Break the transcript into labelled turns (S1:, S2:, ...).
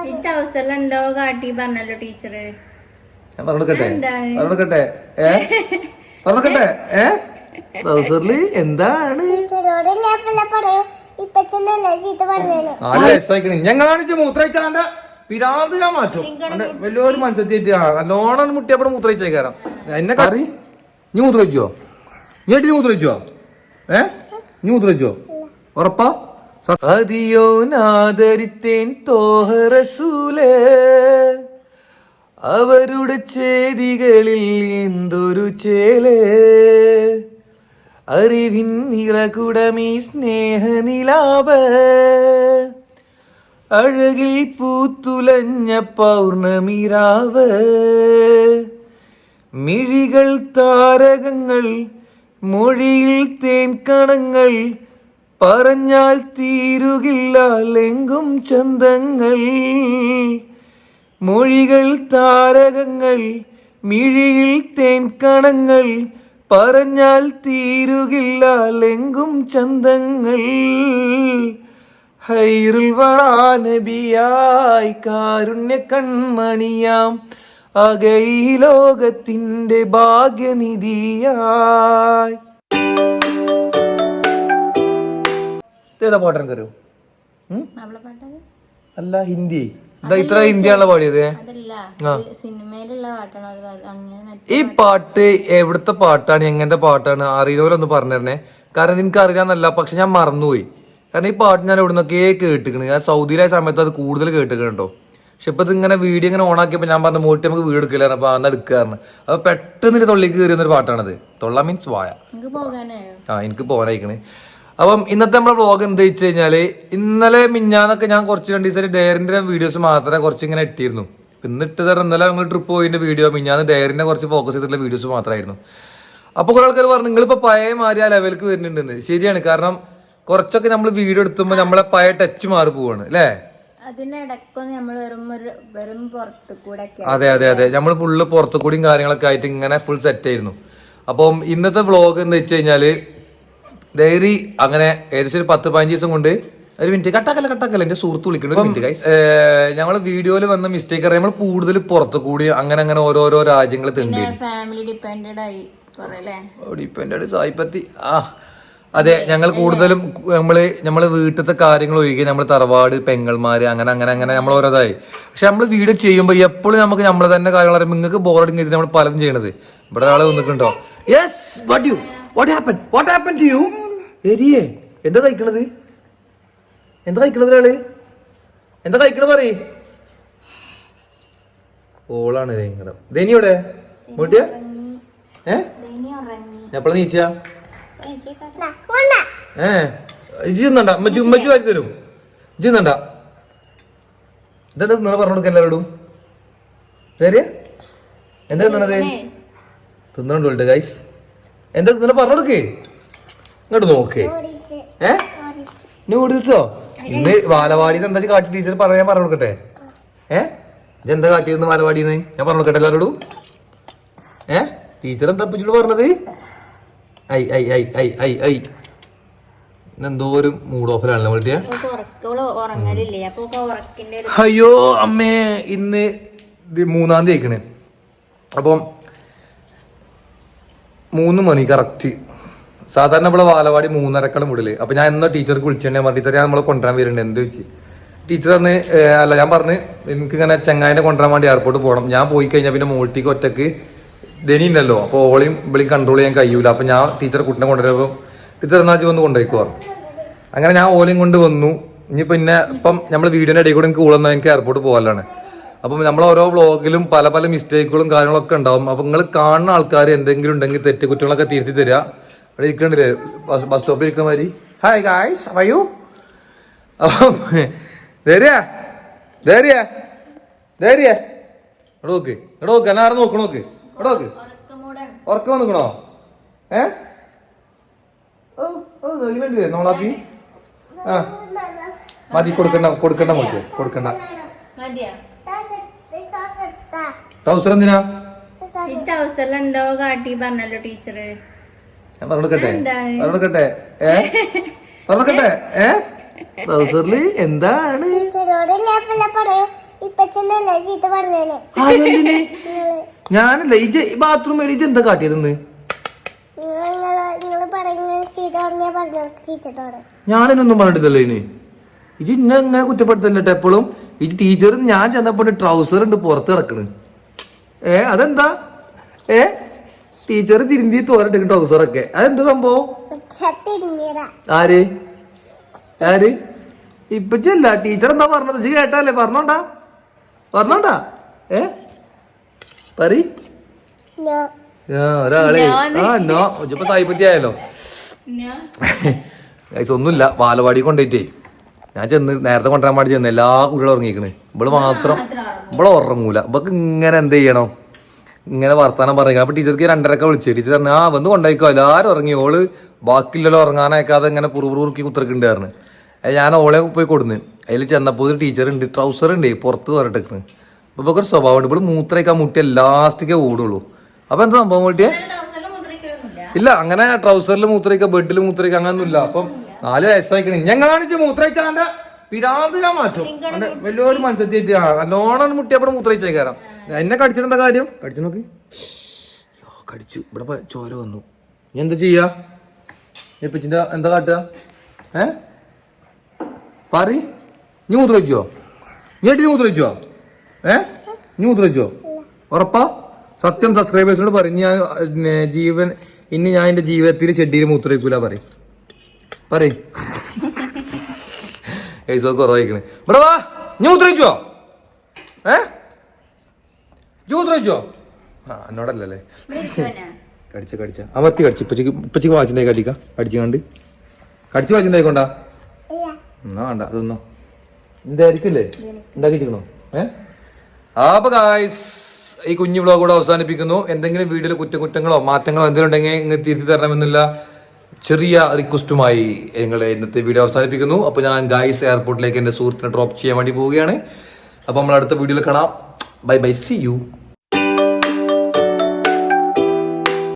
S1: ഈ കാട്ടി പറഞ്ഞല്ലോ ടീച്ചറ്.
S2: പറഞ്ഞെടുക്കട്ടെ
S1: എന്താണ്?
S2: പറഞ്ഞെടുക്കട്ടെ ഏ? പറഞ്ഞെടുക്കട്ടെ ഏ? കാണിച്ച് മൂത്രയിച്ചാന്റെ പിരാന്ത് ഞാൻ മാറ്റും. വലിയൊരു മനസ്സെത്തിയിട്ട് നല്ലോണം മുട്ടിയപ്പോ മുട്ടിയപ്പോൾ മൂത്രയിച്ചേക്കാരം എന്നെ കറി നീ മൂത്രയിച്ചോ നീ ഏട്ടി മൂത്രയിച്ചോ ഏ? നീ മൂത്രയിച്ചോ ഉറപ്പാ? അതിയോ നാദരിത്തേൻ തോഹറസൂലേ? അവരുടെ ചേരികളിൽ എന്തൊരു ചേലേ? അറിവിൻ നിറകുടമീ സ്നേഹനിലാവ്? അഴകിൽ പൂത്തുലഞ്ഞ പൗർണമിരാവ്? മിഴികൾ താരകങ്ങൾ മൊഴിയിൽ തേൻകണങ്ങൾ പറഞ്ഞാൽ തീരുകില്ല ലെങ്കും ചന്തങ്ങൾ. മൊഴികൾ താരകങ്ങൾ മിഴിയിൽ തേൻകണങ്ങൾ പറഞ്ഞാൽ തീരുകില്ല ലെങ്കും ചന്തങ്ങൾ. ഹൈറുൽ വറാനബിയായി കാരുണ്യ കൺമണിയാം അകൈ ലോകത്തിന്റെ ഭാഗ്യനിധിയായി. കയറൂ
S1: അവളെ പാട്ടത്
S2: അല്ല ഹിന്ദി. ഇതാ ഇത്ര ഹിന്ദിയാണല്ലോ പാടിയത്. ഈ പാട്ട്. എവിടുത്തെ പാട്ടാണ്? എങ്ങനത്തെ പാട്ടാണ്? അറിയുന്നവരൊന്ന് പറഞ്ഞു തരണേ കാരണം എനിക്ക് അറിയാന്നല്ല പക്ഷെ ഞാൻ മറന്നുപോയി. കാരണം ഈ പാട്ട് ഞാൻ എവിടുന്നൊക്കെ കേട്ടിക്കണ്. ഞാൻ സൗദിയിലായ സമയത്ത് അത് കൂടുതൽ കേട്ടിക്കണുണ്ടോ പക്ഷെ ഇപ്പൊ ഇങ്ങനെ വീഡിയോ ഇങ്ങനെ ഓണാക്കിയപ്പോൾ ഞാൻ പറഞ്ഞ മോട്ടി നമുക്ക് വീട് എടുക്കില്ല അപ്പൊ അന്ന് എടുക്കാറുണ്ട് അപ്പൊ പെട്ടെന്ന് തൊള്ളിക്ക് കയറിയ ഒരു പാട്ടാണത്. തൊള്ള മീൻസ് വായ. ആ എനിക്ക് പോകാനായിക്കണ്. അപ്പം ഇന്നത്തെ നമ്മുടെ വ്ളോഗ് എന്താ വെച്ച് കഴിഞ്ഞാൽ ഇന്നലെ മിഞ്ഞാന്നൊക്കെ ഞാൻ കുറച്ച് രണ്ട് ദിവസം ഡയറിന്റെ വീഡിയോസ് മാത്രമേ കുറച്ച് ഇങ്ങനെ ഇട്ടിരുന്നു. ഇന്ന് ഇട്ട് തരാം ഇന്നലെ ഞങ്ങൾ ട്രിപ്പ് പോയിന്റെ വീഡിയോ മിഞ്ഞാന്ന് ഡയറിനെ കുറച്ച് ഫോക്കസ് ചെയ്തിട്ടുള്ള വീഡിയോസ് മാത്രമായിരുന്നു. അപ്പോൾ കുറേ ആൾക്കാർ പറഞ്ഞു നിങ്ങളിപ്പോൾ പഴയ മാറി ആ ലെവലിലേക്ക് വരുന്നുണ്ടെന്ന്. ശരിയാണ് കാരണം കുറച്ചൊക്കെ നമ്മൾ വീഡിയോ എടുത്തുമ്പോൾ നമ്മളെ പഴയ ടച്ച് മാറി പോവാണ് അല്ലേ? അതെ അതെ അതെ. നമ്മൾ ഫുള്ള് പുറത്തു കൂടിയും കാര്യങ്ങളൊക്കെ ആയിട്ട് ഇങ്ങനെ ഫുൾ സെറ്റ് ആയിരുന്നു. അപ്പം ഇന്നത്തെ വ്ളോഗ് എന്ന് വെച്ച് കഴിഞ്ഞാൽ ഡയറി അങ്ങനെ ഏകദേശം ഒരു പത്ത് പതിനഞ്ച് ദിവസം കൊണ്ട് ഒരു മിനിറ്റ് കട്ടാക്കല്ല കട്ടാക്കല്ല. എന്റെ സുഹൃത്ത് വിളിക്കുന്നു മിനിറ്റ് ഗൈസ് ഞങ്ങൾ വീഡിയോയിൽ വന്ന മിസ്റ്റേക്ക് അറിയാം. നമ്മൾ കൂടുതൽ പുറത്തു കൂടി അങ്ങനെ അങ്ങനെ ഓരോരോ രാജ്യങ്ങൾ തിണ്ടി
S1: ഫാമിലി ഡിപ്പെൻഡഡ് ആയി
S2: സായിപ്പത്തി. ആ അതെ ഞങ്ങൾ കൂടുതലും നമ്മൾ നമ്മൾ വീട്ടിലത്തെ കാര്യങ്ങൾ ഒഴികെ നമ്മൾ തറവാട് പെങ്ങൾമാര് അങ്ങനെ അങ്ങനെ അങ്ങനെ നമ്മൾ ഓരോതായി. പക്ഷെ നമ്മൾ വീട് ചെയ്യുമ്പോൾ എപ്പോഴും നമുക്ക് നമ്മളെ തന്നെ കാര്യങ്ങൾ അറിയുമ്പോൾ നിങ്ങൾക്ക് ബോർഡിങ് ചെയ്തിട്ട് നമ്മൾ പലതും ചെയ്യണത്. ഇവിടെ ആൾ വന്നിട്ടുണ്ടോ yes what you what happen what happen to you എരിയേ എന്താ കഴിക്കണത്? എന്താ കഴിക്കണത് ഒരാൾ? എന്താ കഴിക്കണത് പറയേ? ഓളാണ് ഭയങ്കരം ധനിയോടെ മുട്ടിയ ഏ? എപ്പോഴാ നീച്ചാ. ഏ ഉമ്മച്ചി ഉമ്മച്ചി വാരി തരും. ഇജ്ജ് എന്താ ഇതെന്താ തിന്നണ പറഞ്ഞു കൊടുക്ക എല്ലാവരോടും എന്താ തിന്നണത്? തിന്നണുണ്ട് ഗൈസ് എന്താ നിന്നെ പറഞ്ഞു കൊടുക്കേ? ഇങ്ങോട്ട് നോക്കേ. ഏ? നൂഡിൽസോ ഇന്ന് ബാലവാടിന്ന് എന്താ കാട്ടി ടീച്ചർ പറയാൻ പറഞ്ഞു കൊടുക്കട്ടെ? ഏ? ഇതെന്താ കാട്ടിയെന്ന് ബാലവാടിന്ന് ഞാൻ പറഞ്ഞു കൊടുക്കട്ടെ എല്ലാവരോടും ഏ? ടീച്ചർ എന്താ അപ്പച്ചോട് പറഞ്ഞത്? I I I I I I. എന്തോ ഒരു മൂഡ് ഓഫിലാണല്ലോ
S1: ഒരു
S2: അയ്യോ അമ്മേ ഇന്ന് മൂന്നാം തീയതി ആയിക്കണേ അപ്പം മൂന്ന് മണി കറക്റ്റ് സാധാരണ നമ്മളെ വാലവാടി മൂന്നരക്കളം വിടൽ. അപ്പൊ ഞാൻ എന്നോ ടീച്ചർക്ക് വിളിച്ചിട്ടുണ്ടെ പറഞ്ഞു ടീച്ചർ ഞാൻ നമ്മളെ കൊണ്ടുവരാൻ വരുന്നുണ്ട് എന്ത് വെച്ച്? ടീച്ചർ പറഞ്ഞ് അല്ല ഞാൻ പറഞ്ഞ് എനിക്ക് ഇങ്ങനെ ചെങ്ങായിനെ കൊണ്ടുവരാൻ വേണ്ടി എയർപോർട്ട് പോകണം ഞാൻ പോയി കഴിഞ്ഞാൽ പിന്നെ മോൾട്ടിക്ക് ഒറ്റയ്ക്ക് ധനി ഉണ്ടല്ലോ അപ്പോൾ ഓളിയും വിളിയും കൺട്രോൾ ചെയ്യാൻ കഴിയൂല. അപ്പൊ ഞാൻ ടീച്ചർ കുട്ടിനെ കൊണ്ടുവരുമ്പോൾ ടീച്ചർ എന്നാ വന്ന് കൊണ്ടുപോയിക്കോ? അങ്ങനെ ഞാൻ ഓലയും കൊണ്ട് വന്നു. ഇനി പിന്നെ ഇപ്പം നമ്മൾ വീഡിയോന്റെ ഇടയിൽ കൂടെ എനിക്ക് കൂളുന്ന എനിക്ക് എയർപോർട്ട് പോകാനാണ് അപ്പം നമ്മൾ ഓരോ വ്ളോഗിലും പല പല മിസ്റ്റേക്കുകളും കാര്യങ്ങളൊക്കെ ഉണ്ടാവും. അപ്പം നിങ്ങൾ കാണുന്ന ആൾക്കാർ എന്തെങ്കിലും ഉണ്ടെങ്കിൽ തെറ്റ് കുറ്റങ്ങളൊക്കെ തിരുത്തി തരിക ഇവിടെ ഇരിക്കണ്ടില്ലേ ബസ് ബസ് സ്റ്റോപ്പിൽ ഇരിക്കുന്ന മാതിരി. ഹായ് ഗായ്സ് അവയു അപ്പം ധൈര്യ ധൈര്യ ധൈര്യ. ഇവിടെ നോക്ക് ഇവിടെ നോക്ക് എല്ലാവരും നോക്ക് നോക്ക്. ഇവിടെ നോക്ക്. ഉറക്കം വന്നിക്കണോ? ഏ? ഓ ഓ നമ്മളാപ്പി ആ. മതി കൊടുക്കണ്ട കൊടുക്കണ്ട മോൾക്ക് കൊടുക്കണ്ട.
S1: മതിയോ?
S2: ടൗസർ എന്തിനാ?
S1: ഈ ടൗസറിൽ എന്തോ കാട്ടി പറഞ്ഞല്ലോ ടീച്ചറ്.
S2: ഞാൻ പറഞ്ഞെടുക്കട്ടെ
S1: എന്താണ്?
S2: പറഞ്ഞെടുക്കട്ടെ ഏ? പറഞ്ഞെടുക്കട്ടെ ഏ? ടൗസറിൽ എന്താണ്?
S3: ടീച്ചറോട് പറയും. ഇപ്പച്ചനല്ലേ ചീത്ത പറഞ്ഞേനെ.
S2: ആരെന്തിന്?
S3: നിങ്ങൾ.
S2: ഞാനല്ല ഇജ് ബാത്റൂമിൽ ഇജ് എന്താ കാട്ടിയതെന്ന്? ഞാനൊന്നും പറഞ്ഞിട്ടില്ലല്ലോ ഇനി. ഇജ് ഇന്നെ ഇങ്ങനെ കുറ്റപ്പെടുത്തല്ലോ എപ്പോഴും ഇജ് ടീച്ചർ ഞാൻ ചെന്നപ്പോൾ ട്രൗസർ ഉണ്ട് പുറത്ത് കിടക്കണ്. ഏ അതെന്താ? ഏ ടീച്ചർ തിരുമ്പി തോരട്ടെ ട്രൗസറൊക്കെ അതെന്താ സംഭവം? ആര്? ആര്? ഇപ്പൊ ചെല്ല. ടീച്ചർ എന്താ പറഞ്ഞത്? ഇജ്ജ് കേട്ടല്ലേ പറഞ്ഞോണ്ടാ. പറഞ്ഞോണ്ടാ. ഏ? പറ ഒരാളെ. ആ നോ. ഇപ്പൊ സായിപ്പത്തി ആയല്ലോ ഒന്നുമില്ല. ബാലവാടി കൊണ്ടുപോയിട്ടേ ഞാൻ ചെന്ന് നേരത്തെ കൊണ്ടുവരാൻ വേണ്ടി ചെന്ന് എല്ലാ കുട്ടികളും ഉറങ്ങിയിരിക്കുന്നത് ഇവൾ മാത്രം ഇവളെ ഉറങ്ങൂല. ഇവക്ക് ഇങ്ങനെ എന്ത് ചെയ്യണം? ഇങ്ങനെ വർത്താനം പറയുക. അപ്പൊ ടീച്ചർക്ക് രണ്ടരക്ക വിളിച്ചു. ടീച്ചർ പറഞ്ഞു ആ വന്ന് കൊണ്ടായിക്കോ. എല്ലാവരും ഉറങ്ങി. ഓൾ ബാക്കിയുള്ളവരെ ഉറങ്ങാനയക്കാതെ ഇങ്ങനെ പുറുപുറുക്കി കുത്തിറക്കുണ്ടായിരുന്നു ഞാൻ ഓളെ പോയി കൊടുന്ന്. അതിൽ ചെന്നപ്പോൾ ഒരു ടീച്ചർ ഉണ്ട് ട്രൗസർ ഉണ്ട് പുറത്ത് പറഞ്ഞിട്ടേക്കണ് അപ്പൊ ഇവക്ക് ഒരു സ്വഭാവം ഉണ്ട്. ഇവൾ മൂത്രയ്ക്കാൻ മുട്ടിയ ലാസ്റ്റിക്കേ ഓടുള്ളൂ. അപ്പൊ എന്താ സംഭവം കൂട്ടിയേ? ഇല്ല അങ്ങനെ ട്രൗസറിൽ മൂത്രയിക്ക ബെഡിൽ മൂത്രയിക്ക അങ്ങനൊന്നുമില്ല. അപ്പം നാല് വയസ്സായിക്കണേ. ഞാൻ കാണിച്ച് മൂത്രയിച്ചാന്റെ പിരാന്ത് ഞാൻ മാറ്റും. വലിയൊരു മനസ്സെത്തിയിട്ട് ആ നല്ലോണം മുട്ടിയപ്പോൾ മൂത്രയിച്ചേക്കാരം എന്നെ കടിച്ചിട്ടെന്താ കാര്യം? കടിച്ചു നോക്കി. കടിച്ചു. ഇവിടെ ചോര വന്നു. ഇനി എന്താ ചെയ്യാ? എപ്പിച്ചിന്റെ എന്താ കാട്ടുക ഏ? പറ. നീ മൂത്രയിച്ചോ നീ ഏട്ടി മൂത്രയിച്ചോ ഏ? നീ മൂത്രയിച്ചോ ഉറപ്പാ? സത്യം സബ്സ്ക്രൈബേഴ്സിനോട് പറയും ഞാൻ ജീവൻ ഇനി ഞാൻ എന്റെ ജീവിതത്തിൽ ഷെഡിയിൽ മൂത്രയിക്കൂല പറയും പറയും. ഏസോ കുറവായിക്കണേ ഇവിടെ വാ നീ ഉത്തരവിച്ചോ ഏ? ജോ ഉത്തരവിച്ചോ ആ എന്നോടല്ലേ കടിച്ച കടിച്ച. അമർത്തി കടിച്ചു. ഇപ്പച്ചക്ക് ഇപ്പച്ചക്ക് വാച്ചിണ്ടായി കടിക്ക. കടിച്ചു കണ്ട്. കടിച്ചു വാച്ചിണ്ടായിക്കൊണ്ടാ? എന്നാ വേണ്ട അതൊന്നോ. എന്തായിരിക്കില്ലേ ഉണ്ടാക്കി ചെയ്യണോ ഏ അപ്പൊ ഗായ്സ് ഈ കുഞ്ഞു വ്ളോഗ് കൂടെ അവസാനിപ്പിക്കുന്നു. എന്തെങ്കിലും വീഡിയോയിൽ കുറ്റകുറ്റങ്ങളോ മാറ്റങ്ങളോ എന്തെങ്കിലും ഉണ്ടെങ്കിൽ ഇങ്ങ് തിരുത്തി തരണമെന്നില്ല. ചെറിയ റിക്വസ്റ്റുമായി ഞങ്ങൾ ഇന്നത്തെ വീഡിയോ അവസാനിപ്പിക്കുന്നു. അപ്പോൾ ഞാൻ ഗായ്സ് എയർപോർട്ടിലേക്ക് എന്റെ സുഹൃത്തിനെ ഡ്രോപ്പ് ചെയ്യാൻ വേണ്ടി പോവുകയാണ്. അപ്പോൾ നമ്മൾ അടുത്ത വീഡിയോയിൽ കാണാം. Bye bye C U